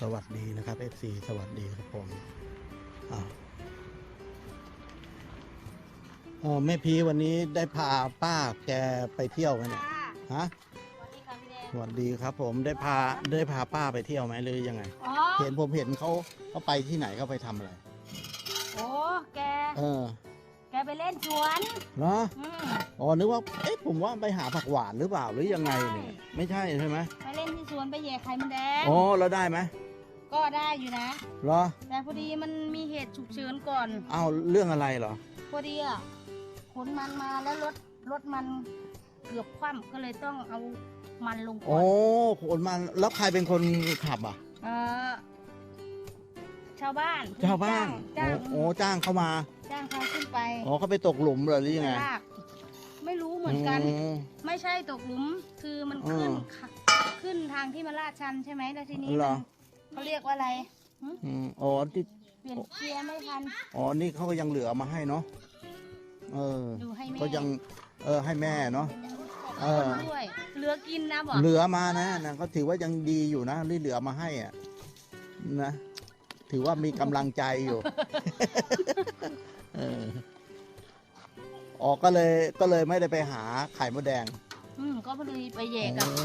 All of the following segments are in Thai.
สวัสดีนะครับ FC สวัสดีครับผมอ่าเออแม่พีวันนี้ได้พาป้าแกไปเที่ยวไหมเนี่ยค่ะฮะสวัสดีค่ะพี่แดงสวัสดีครับผมได้พาได้พาป้าไปเที่ยวไหมหรือยังไง อ๋อเห็นผมเห็นเขาเขาไปที่ไหนเขาไปทำอะไร โอ้แก เออ แกไปเล่นสวนเนาะอืมอ๋อนึกว่าเอ๊ะผมว่าไปหาผักหวานหรือเปล่าหรือยังไงเนี่ยไม่ใช่ใช่ไหมไปเล่นที่สวนไปแย่ไข่มดแดง อ๋อแล้วได้ไหม ก็ได้อยู่นะ เหรอ แต่พอดีมันมีเหตุฉุกเฉินก่อน เอาเรื่องอะไรเหรอ พอดีอะขนมันมาแล้วรถรถมันเกือบคว่ำก็เลยต้องเอามันลงก่โอ้อนคนมาแล้วใครเป็นคนขับอะเออชาวบ้านชาวบ้านจ้างโอ้โอ้จ้างเขามาจ้างเขาขึ้นไปอ๋อเขาไปตกหลุมเหรอหรือยังไงลากไม่รู้เหมือนกัน ม ไม่ใช่ตกหลุมคือมันอืขึ้นมค่ะขึ้นทางที่มันลาดชันใช่ไหมแล้วทีนี้เหรอ มัน เขาเรียกว่าอะไรหึอืมอ๋อที่เปลี่ยนเกียร์ไม่ทัน อ๋อนี่เขาก็ยังเหลือมาให้เนาะเออดูให้แม่ก็ยังเออให้แม่เนาะเออด้วยเหลือกินนะบอกเหลือมานะนะก็ถือว่ายังดีอยู่นะที่เหลือมาให้อะนะถือว่ามีกำลังใจอยู่เอออ๋อก็เลยก็เลยไม่ได้ไปหาไข่มดแดง อืมก็พอดีไปแย่เอกับอ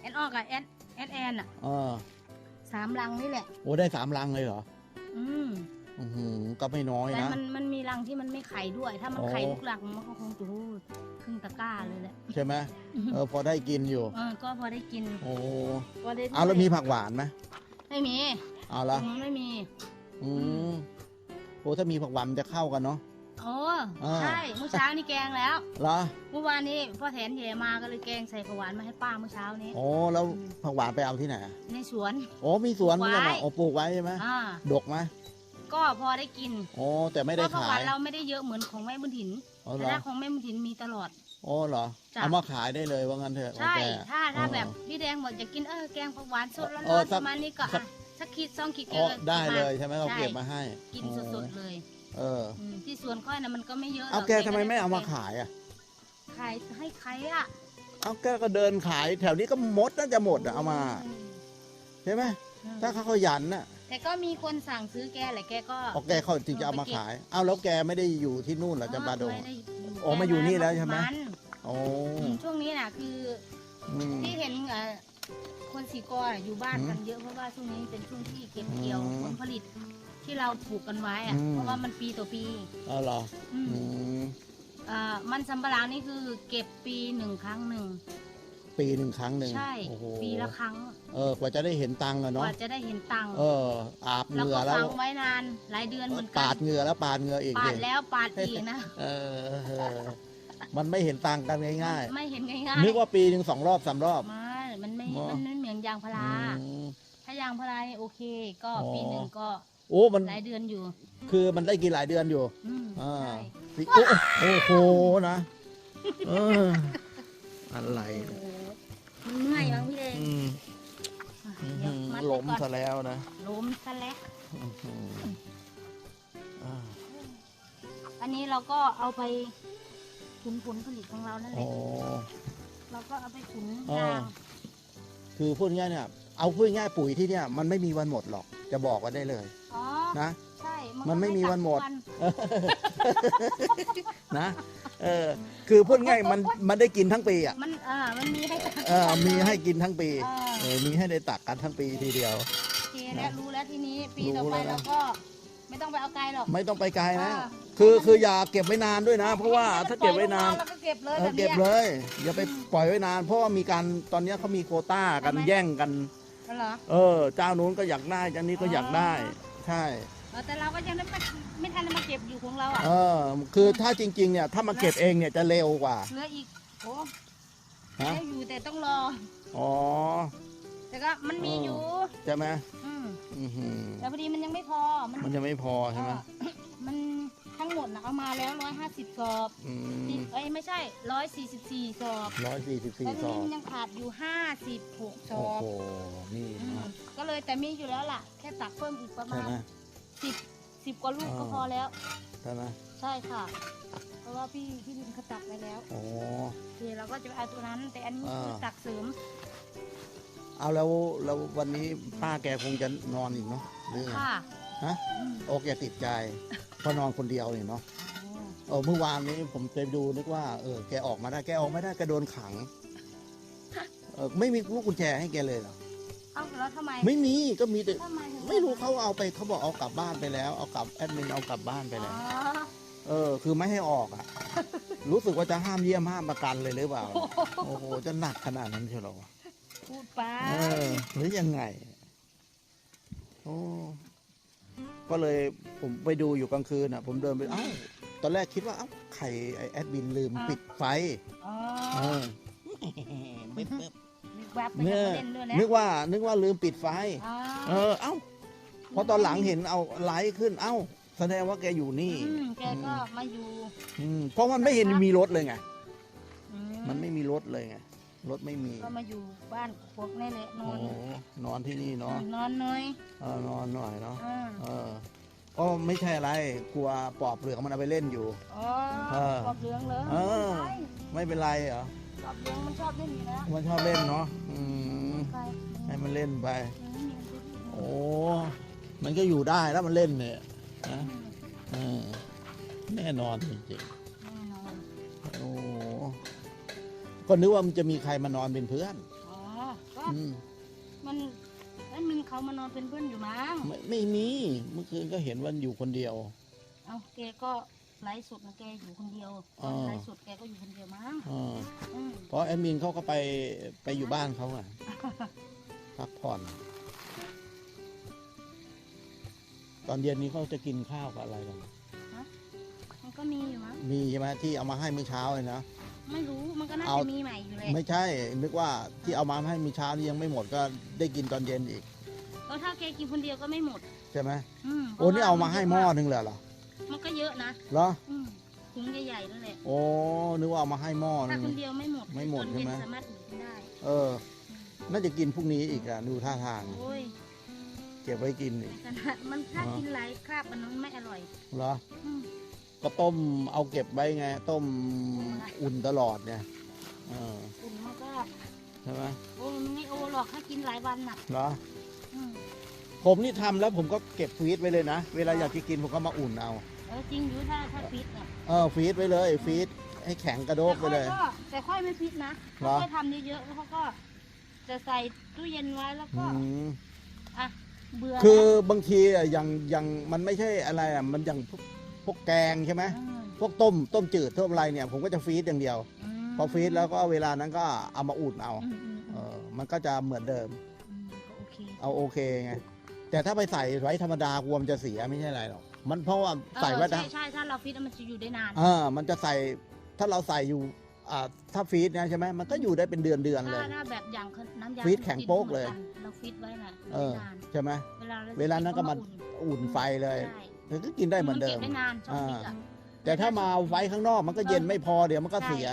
แอนออกกับแอนแอนแอนอะเออ สามลังนี่แหละ โอ้ได้สามลังเลยเหรอ อืมอือหือก็ไม่น้อยแต่นะ มันมันมีรังที่มันไม่ไข่ด้วย ถ้ามันโอ้ไข่ทุกรังมันก็คงจะรูดครึ่งตะกร้าเลยแหละใช่ไหมเออพอได้กินอยู่ เออก็พอได้กินโอ้พอได้เอาแล้วมีผักหวานไหมไม่มีเอาละอืมไม่มี อืมโอ้ถ้ามีผักหวานมันจะเข้ากันเนาะ โอ้อ่า ใช่เมื่อเช้านี่แกงแล้ว เหรอเมื่อวานนี้พ่อแถนแย่มาก็เลยแกงใส่ผักหวานมาให้ป้าเมื่อเช้านี้ โอ้แล้วผักหวานไปเอาที่ไหนอะในสวน โอ้มีสวนปลูกเหมือนกันเหรอไว้โอ้ปลูกไว้ใช่ไหมอ่าดกไหมก็พอได้กินโอ้แต่ไม่เพได้ราะผักขาหวายนเราไม่ได้เยอะเหมือนของแม่บุญถิ่นอ๋อเหรแต่อถ้าของแม่บุญถิ่นมีตลอด โอ้เหรอจ้ะ เอามาขายได้เลยว่างั้นเถอะใช่โอเค ถ้าถ้าอ๋อแบบพี่แดงบอกจะกินเออแกงผักหวานสดร้เอออนสักๆประมาณนี้ก็สัก อะสักขีดสองขีดอ๋อก็ได้มาเลยใช่ไหมเขาใช่เก็บมาให้กินโอ้สดๆเลย เออ อืมที่สวนค่อยนะมันก็ไม่เยอะหรเอากแกทำไมด้ไม่เอามาขายอะ ขายให้ใครอะเอาแกก็เดินขายแถวนี้ก็หมดน่าจะหมดอะเอามา ใช่ไหมอืมถ้าเขาขยันน่ะแต่ก็มีคนสั่งซื้อแกแหละแกก็เอาแกเขาถึงจะเอามาขายเอาแล้วแกไม่ได้อยู่ที่นู่นเหรอจำปาดง ไม่ได้อ๋อมาอยู่นี่แล้วใช่ไหม นโอ้อืมช่วงนี้น่ะคืออืม ที่เห็นเอ่อคนสีกอน่ะอยู่บ้านกันเยอะเพราะว่าช่วงนี้เป็นช่วงที่เก็บเกี่ยวอืม ผลผลิต ที่เราปลูกกันไว้อะอืม เพราะว่ามันปีต่อปีเอาเหรออืมอืมเอ่อมันสำปะหลังนี่คือเก็บปีหนึ่งครั้งหนึ่งปีหนึ่งครั้งหนึ่งใช่ โอ้โหปีละครั้งเออกว่าจะได้เห็นตังค์อะกเนาะว่าจะได้เห็นตังค์เออ อาบเหแล้วงื่ก็อแล้ฝัวงไว้นานหลายเดือนเหมือนกัปาดเหงื่อแล้วปาดเหงื่ออีกปาดิดแล้วปาดอีกนะเออเออ มันไม่เห็นตังค์กันง่ายไม่เห็นง่ายๆนึกว่าปีหนึ่งสองรอบสามรอบ ไม่มันไม่อ๋อ มันไม่เหมือนยางพารา อืม ถ้ายางพารานี่โอเค ก็อ๋อ ปีหนึ่งก็ โอ้มันหลายเดือนอยู่ คือมันได้กินหลายเดือนอยู่อืมอ่าใช่สิโอ้โอ้โหนะเอออะไรโอ้เนี่ยโหมันเมื่อยมั้งพี่เดงอืมอะอื้อเดี๋หืยวอมัดล้ไว้มก่อนซะแล้วนะล้มซะแล้ว อื้อหืออ่าอันนี้เราก็เอาไปขุนผลผลิตของเรานั่นแหโอ้ละเราก็เอาไปขุนอ๋อ ยางคือพูดง่ายๆเนี่ย เอาพูดง่ายๆปุ๋ยที่เนี่ยมันไม่มีวันหมดหรอก จะบอกไว้ได้เลยอ๋อ นะ ใช่มันไม่มีก็วันหมดตักนะ เออ คือพูดง่ายมันมันได้กินทั้งปีอะ มันเออมันมีให้ตักเออมีให้กินทั้งปีเออเออมีให้ได้ตักกันทั้งปีทีเดียวโอเคแล้วรู้แล้วทีนี้ปีรู้ต่อไปแล้วนะเราก็ไม่ต้องไปเอาไกลหรอก ไม่ต้องไปไกลนะอ่าคือคืออย่าเก็บไว้นานด้วยนะ เพราะว่าถ้าเก็บไว้นานเราก็เก็บเลยเอแบอบเก็บนี้ยเลย อย่าไปปล่อยไว้นาน เพราะว่ามีการตอนเนี้ยเขามีโควต้ากันใช่ไหมแย่งกันเหรอเออ เจ้านู้นก็อยากได้เจ้านี้ก็อยากได้ ใช่เออแต่เราก็ยังไม่ไม่ทันได้มาเก็บอยู่ของเราอะเออคือถ้าจริง ๆ เนี่ย ถ้ามาเก็บเองเนี่ยจะเร็วกว่าเหลืออีกโอ้ฮะได้อยู่แต่ต้องรอ อ๋อแต่ก็มันมีเออออยู่ ใช่ไหมอืมอือหือแต่พอดีมันยังไม่พอมันมันจะไม่พอใช่ไหมเออมันทั้งห มดนะเอามาแล้วร้อยห้าสิบสอบอืมเอ้ยไม่ใช่ร้อยสี่สิบสี่สอบร้อยสี่สิบสี่แล้วซทีอนี้งมันยังขาดอยู่ห้าสิบหกสโอ้อบโห นี่อืมนะก็เลยแต่มีอยู่แล้วล่ะ แค่ตักเพิ่มอีกประใช่มาณไหม สิบสิบกว่าลูกก็อ่าพอแล้ว ใช่ไหมใช่ค่ะ เพราะว่าพี่พี่ดินเขาตักไปแล้วโอ้ โอเคเราก็จะไปเอาตัวนั้น แต่อันนี้อ่า คือตักเสริมเอาแล้วแล้ววันนี้ป้าแกคงจะนอนอีกเนาะหรือไงค่ะฮะ อืมโอแกติดใจเพราะนอนคนเดียวเนี่ยเนาะ เออเมื่อวานนี้ผมไปดูนึกว่าเออแกออกมาได้แกออกไม่ได้แกโดนขังเออไม่มีลูกกุญแจให้แกเลยเหรอเอ้าแล้วทำไมไม่มีก็มีแต่ทำไมถึงไม่รู้เขาเอาไปเขาบอกเอากลับบ้านไปแล้วเอากลับแอดมินเอากลับบ้านไปอ๋แล้วอเออ คือไม่ให้ออกอะ รู้สึกว่าจะห้ามเยี่ยมห้ามประกันเลยหรือเปล่า โอ้โห จะหนักขนาดนั้นเชียวเหรอวะพูดไปเออ หรือยังไง โอ้ ก็เลยผมไปดูอยู่กลางคืนอะ ผมเดินไป เอ้า ตอนแรกคิดว่าเอ้าใครไอแอดมินลืมปิดไฟอ๋อเออไม่เปิดนึกแวบไปเนี่จะยเล่นด้วยนะนึกว่านึกว่าลืมปิดไฟ อ๋อเออเอ้าพอตอนหลังเห็นเอาไลท์ขึ้นเอ้า แสดงว่าแกอยู่นี่ อืมแกก็มาอยู่อืมเพราะมันไม่เห็นมีรถเลยไง อืมันไม่มีรถเลยไง รถไม่มี ก็มาอยู่บ้านพวกนี่แหละนอโอ้นโหนอนที่นี่เนาะนอนหน่อยเออนอนหน่อยเนาะอ่าเออ ก็ไม่ใช่อะไรกลัวปอบเปลือกมันเอาไปเล่นอยู่ อ๋อเออ ปอบเหลืองเหรอเออใช่ไม่เป็นไรเหรอปอบเหลืองมันชอบเล่นอยู่แล้วมันชอบเล่นเนาะอืมใครให้มันเล่นไปยังไม่มีคนที่โอ้ มันก็อยู่ได้แล้วมันเล่นเนี่ยนะเออแน่นอนจริงแน่นอนๆโอ้ก็นึกว่ามันจะมีใครมานอนเป็นเพื่อนอ๋อก็อืมมันแอ ดมินเขามานอนเป็นเพื่อนอยู่มั้งไม่ไม่มีเมื่อคืนก็เห็นว่าอยู่คนเดียว เอาแกก็ไลฟ์สดนะแกอยู่คนเดียวอ๋อไลฟ์สดแกก็อยู่คนเดียวมั้งเอออืมเพราะแอดมินเขาก็ไปไปอยู่บ้านเขาอะพักผ่อน ตอนเย็นนี้เขาจะกินข้าวกับอะไรกัน มันก็มีอยู่มั้งมีใช่ไหมที่เอามาให้เมื่อเช้าเลยนะ ไม่รู้มันก็น่าเอาจะมีใหม่อยู่แหละไม่ใช่นึกว่าที่เอามาให้เมื่อเช้านี่ยังไม่หมดก็ได้กินตอนเย็นอีกก็ถ้าแกกินคนเดียวก็ไม่หมดใช่ไหมอืมโอ้นี่เอามาให้หม้อหนึงเลยเหรอมันก็เยอะนะเหรออืมถุงใหญ่ๆนั่นแหละโอ้นึกว่าเอามาให้หม้อหนึถ้าง คนเดียวไม่หมดไม่หมดตอนเย็นใช่ไหม สามารถอุ่นกินได้เออ น่าจะกินพรุ่งนี้อีกอะดูท่าทาง โอ้ยเก็บไว้กินอีกขนาดมันถ้าอ๋อกินหลายคราบมันไม่อร่อยเหรออืม ก็ต้มเอาเก็บไว้ไง ต้มอุ่นตลอดเนี่ยเอออุ่นมันก็ใช่ไหมโอ้มันไม่โอหรอกถ้ากินหลายวันน่ะเหรออืมผมนี่ทำแล้วผมก็เก็บฟรีซไว้เลยนะ เวลาอยากจะกินผมก็มาอุ่นเอา เออจริงอยู่ถ้าถ้าฟิตอะเออฟรีซไว้เลยฟรีซให้แข็งกระโดกไปเลย แต่ค่อยก็แต่ค่อยไม่ฟิตนะเหรอ ค่อยทำเยอะๆแล้วเขาก็ จะใส่ตู้เย็นไว้แล้วอืก็มอะเบื่อคือแล้วบางทีอะอย่างอย่างมันไม่ใช่อะไรอะมันอย่างพวก พวกแกงใช่ไหมอืมพวกต้มต้มจืดต้มอะไรเนี่ยผมก็จะฟรีซอย่างเดียวมพอฟรีซแล้วก็เวลานั้นก็เอามาอุ่นเอาอืมอืมเออืมอมันก็จะเหมือนเดิมอืมก็โอเคเอาโอเคไงแต่ถ้าไปใส่ไว้ธรรมดากลัวมันจะเสียไม่ใช่อะไรหรอกมันเพราะว่าใส่ไว้เออนะใช่ใช่ถ้าเราฟิตแล้วมันจะอยู่ได้นานเออมันจะใส่ถ้าเราใส่อยู่อ่าถ้าฟรีซเนี่ยใช่ไหมมันก็อยู่ได้เป็นเดือนเดือนๆเลถ้ายถ้าแบบอย่างน้ำยาฟีดแข็งโป๊กเลยเราฟิตไว้น่ะเออได้นานใช่ไหมเวลารเวลานั้นก็มาอุ่อุ่นไฟเลยใช่ มันก็กินได้เหมือนเดิมก็บได้นานช่องฟิตอะแต่ถ้ามาไว้ข้างนอกมันก็เย็นไม่พอเดี๋ยวมันก็ใช่เสีย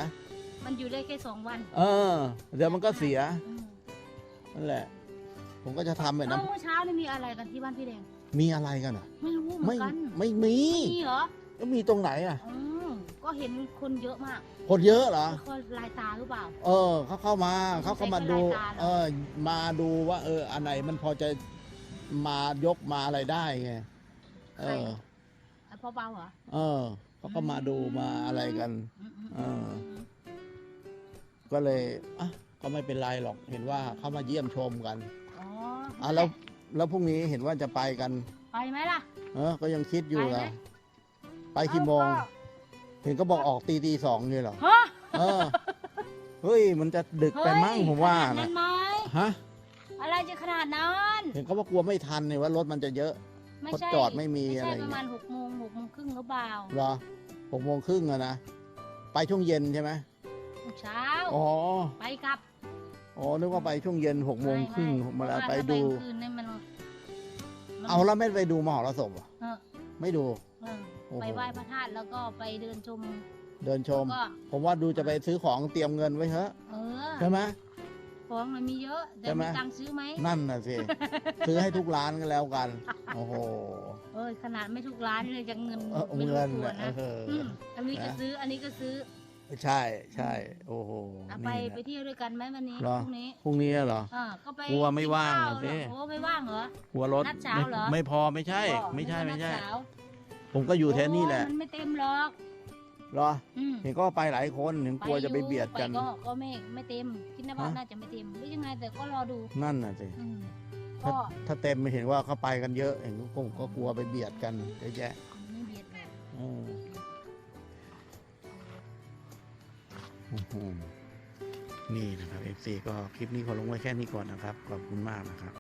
มันอยู่ได้แค่สองวันเออ เดี๋ยวมันก็เสียอืมนั่นแหละ ผมก็จะทำแบบเอ้านั้นเมื่อเช้านี่มีอะไรกันที่บ้านพี่แดง มีอะไรกันอะ ไม่รู้เหมืไม่อนกัน ไม่มีมีเหรอก็มีตรงไหนอะอืมก็เห็นคนเยอะมาก คนเยอะเหรอก็ลายตาหรือเปล่า เออ เขาเข้ามา เขาเข้ามาดูใส่กระดาษเหรอเออ มาดูว่า เออ อันไหนมันพอจะมายกมาอะไรได้ไง เออไอ้พ่อเบาเหรอ เออเขาก็มาดูมาอะไรกันอืมอืมเออ ก็เลยอะก็ไม่เป็นไรหรอก เห็นว่าเขามาเยี่ยมชมกันอ๋ออะแล้วแล้วพรุ่งนี้เห็นว่าจะไปกัน ไปไหมล่ะ เออ ก็ยังคิดอยู่ไปไหมละไปกี่โมงเอ้าเห็นก็บอกออกตีตีสองเลยเหรอก็ฮะ เออ เฮ้ย มันจะดึกไปมั้งผมว่าขนาดนะนั้นไหมฮะ อะไรจะขนาดนั้น เห็นเขาว่ากลัวไม่ทันเนี่ยว่ารถมันจะเยอะ ไม่รถใช่จอดไม่มีไม่อะไรใช่อย่างประเงี้มายณหกโมงหกโมงครึ่งหรือเปล่าเหรอหกโมงครึ่งอะนะ ไปช่วงเย็นใช่ไหมเช้า อ๋อ ไปกลับอ๋อ นึกว่าไปช่วงเย็นหกโมงครึ่งไมาแล้วเพไประว่ถ้ดูกลางคืนเนี่ยมันมันเอาแล้วไม่ไปดูมหรสพเหรอเออไม่ดู เออโอ้โห ไปไหว้พระธาตุแล้วก็ไปเดินชมเดินชมก็ผมว่าดูจะไปซื้อของเตรียมเงินไว้เถอะเออใช่ไหม ของมันมีเยอะ แต่ใช่ไหม มีตังค์ซื้อไหมนั่นน่ะสิ ซื้อให้ทุกร้านกันแล้วกัน โอ้โห เออขนาดไม่ทุกร้านเลยจะเงินเออไม่รู้เงินตัวน่ะนะเออมอันนี้ก็นะ ซื้ออันนี้ก็ซื้อใช่ใช่โอ้โหเอาไปนี่ไปนะเที่ยวด้วยกันไหมวันนี้เหรอ พรุ่งนี้พรุ่งนี้เหรอ อ่าก็ไปกลัวไม่ว่างกินข้อะสิเหรอโอ้ไม่ว่างเหรอ หัวรถนัดเช้าเหรอ ไม่ไม่พอไม่ใช่บอกไม่ใช่ ไม่ใช่นัดเช้าผมก็อยู่แถวนี้แหละ โอ้มันไม่เต็มหรอก เหรออืมเห็นก็ไปหลายคนเห็นกลัวจะไปเบียดกัน ไปก็ก็ไม่ไม่เต็ม คิดนะว่าฮะ น่าจะไม่เต็มหรือยังไงแต่ก็รอดู นั่นน่ะสิอืมถ้าก็ถ้าเต็มไม่เห็นว่าเขาไปกันเยอะเห็นก็คงก็กลัวไปเบียดกันเยอะแยะไม่เบียดเลยอืมโอ้โหนี่นะครับ FC ก็คลิปนี้ขอลงไว้แค่นี้ก่อนนะครับ ขอบคุณมากนะครับ